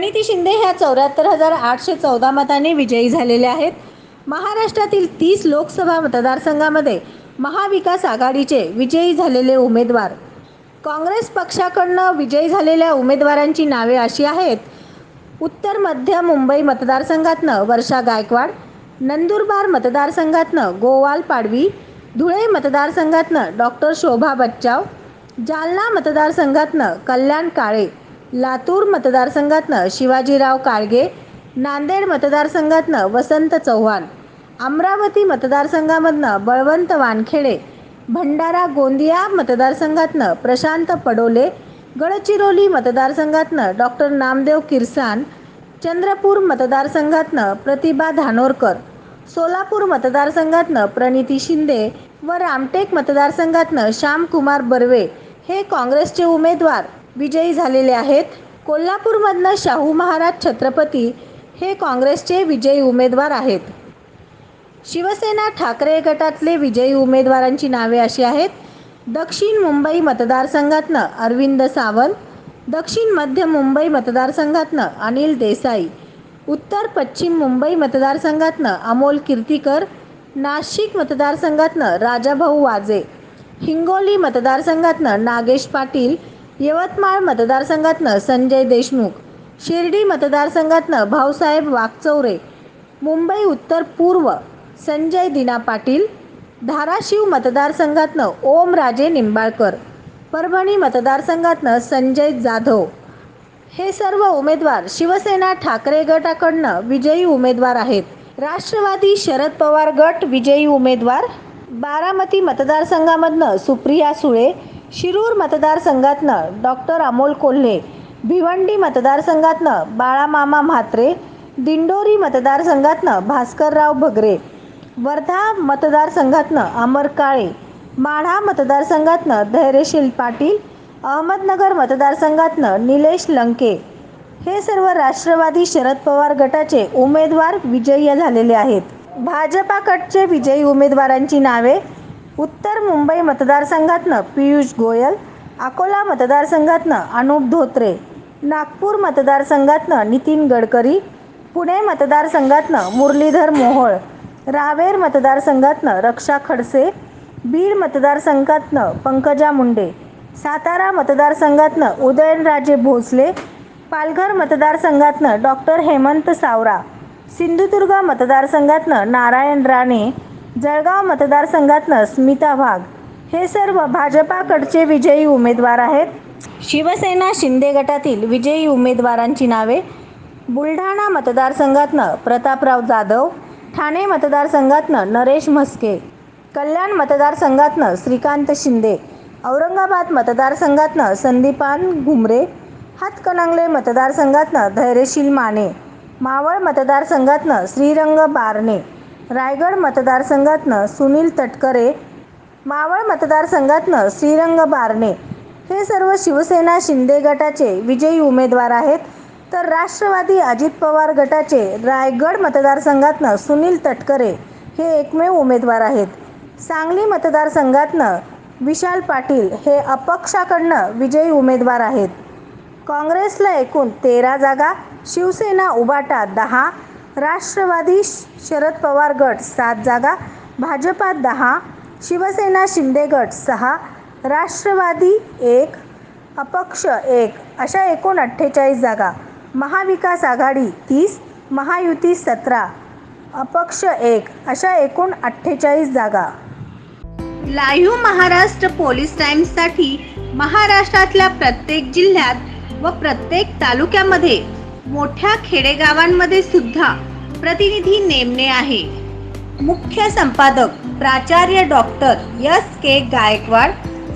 प्रणिती शिंदे ह्या चौऱ्याहत्तर हजार आठशे चौदा मतांनी विजयी झालेल्या आहेत. महाराष्ट्रातील तीस लोकसभा मतदारसंघामध्ये महाविकास आघाडीचे विजयी झालेले उमेदवार. काँग्रेस पक्षाकडनं विजयी झालेल्या उमेदवारांची नावे अशी आहेत. उत्तर मध्य मुंबई मतदारसंघातनं वर्षा गायकवाड नंदुरबार मतदारसंघातनं गोवाल पाडवी धुळे मतदारसंघातनं डॉक्टर शोभा बच्चाव जालना मतदारसंघातनं कल्याण काळे लातूर मतदारसंघातनं शिवाजीराव काळगे नांदेड मतदारसंघातनं वसंत चव्हाण अमरावती मतदारसंघामधनं बळवंत वानखेडे भंडारा गोंदिया मतदारसंघातनं प्रशांत पडोले गडचिरोली मतदारसंघातनं डॉक्टर नामदेव किरसान चंद्रपूर मतदारसंघातनं प्रतिभा धानोरकर सोलापूर मतदारसंघातनं प्रणिती शिंदे व रामटेक मतदारसंघातनं श्यामकुमार बर्वे हे काँग्रेसचे उमेदवार. विजयी झालेले आहेत. कोल्हापूरमधनं शाहू महाराज छत्रपती हे काँग्रेसचे विजयी उमेदवार आहेत. शिवसेना ठाकरे गटातले विजयी उमेदवारांची नावे अशी आहेत. दक्षिण मुंबई मतदारसंघातनं अरविंद सावंत दक्षिण मध्य मुंबई मतदारसंघातनं अनिल देसाई उत्तर पश्चिम मुंबई मतदारसंघातनं अमोल कीर्तीकर नाशिक मतदारसंघातनं राजाभाऊ वाजे हिंगोली मतदारसंघातनं नागेश पाटील यवतमाळ मतदारसंघातनं संजय देशमुख शिर्डी मतदारसंघातनं भाऊसाहेब वाघचौरे मुंबई उत्तर पूर्व संजय दिना पाटील धाराशिव मतदारसंघातनं ओम राजे निंबाळकर परभणी मतदारसंघातनं संजय जाधव. हे सर्व उमेदवार शिवसेना ठाकरे गटाकडनं विजयी उमेदवार आहेत. राष्ट्रवादी शरद पवार गट विजयी उमेदवार. बारामती मतदारसंघामधनं सुप्रिया सुळे शिरूर मतदारसंघातनं डॉक्टर अमोल कोल्हे भिवंडी मतदारसंघातनं बाळामामा म्हात्रे दिंडोरी मतदारसंघातनं भास्करराव भगरे वर्धा मतदारसंघातनं अमर काळे माढा मतदारसंघातनं धैर्यशील पाटील अहमदनगर मतदारसंघातनं निलेश लंके. हे सर्व राष्ट्रवादी शरद पवार गटाचे उमेदवार विजयी झालेले आहेत. भाजपाकडचे विजयी उमेदवारांची नावे उत्तर मुंबई मतदारसंघातनं पियुष गोयल अकोला मतदारसंघातनं अनुप धोत्रे नागपूर मतदारसंघातनं नितीन गडकरी पुणे मतदारसंघातनं मुरलीधर मोहोळ रावेर मतदारसंघातनं रक्षा खडसे बीड मतदारसंघातनं पंकजा मुंडे सातारा मतदारसंघातनं उदयनराजे भोसले पालघर मतदारसंघातनं डॉक्टर हेमंत सावरा सिंधुदुर्ग मतदारसंघातनं नारायण राणे जळगाव मतदारसंघातनं स्मिता वाघ हे सर्व भाजपाकडचे विजयी उमेदवार आहेत. शिवसेना शिंदे गटातील विजयी उमेदवारांची नावे. बुलढाणा मतदारसंघातनं प्रतापराव जाधव ठाणे मतदारसंघातनं नरेश म्हस्के कल्याण मतदारसंघातनं श्रीकांत शिंदे औरंगाबाद मतदारसंघातनं संदीपान घुमरे हातकणंगले मतदारसंघातनं धैर्यशील माने मावळ मतदारसंघातनं श्रीरंग बारणे रायगड मतदारसंघातनं सुनील तटकरे मावळ मतदारसंघातनं श्रीरंग बारणे. हे सर्व शिवसेना शिंदे गटाचे विजयी उमेदवार आहेत. तर राष्ट्रवादी अजित पवार गटाचे रायगड मतदारसंघातनं सुनील तटकरे हे एकमेव उमेदवार आहेत. सांगली मतदारसंघातनं विशाल पाटील हे अपक्षाकडनं विजयी उमेदवार आहेत. काँग्रेसला एकूण तेरा जागा शिवसेना उबाटा दहा राष्ट्रवादी शरद पवार गट सात जागा भाजपा दहा शिवसेना शिंदे गट सहा राष्ट्रवादी एक अपक्ष एक अशा एकूण अठ्ठेचाळीस जागा. महाविकास आघाडी तीस महायुती सतरा अपक्ष एक अशा एकूण अठ्ठेचाळीस जागा. लाईव्ह महाराष्ट्र पोलीस टाइम्ससाठी महाराष्ट्रातल्या प्रत्येक जिल्ह्यात व प्रत्येक तालुक्यामध्ये मोठ्या खेडेगावांमध्ये सुद्धा प्रतिनिधी नेमणे आहे. मुख्य संपादक प्राचार्य डॉक्टर एस के गायकवाड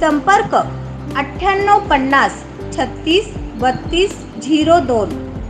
संपर्क अठ्ठ्याण्णव पन्नास छत्तीस बत्तीस झिरो दोन.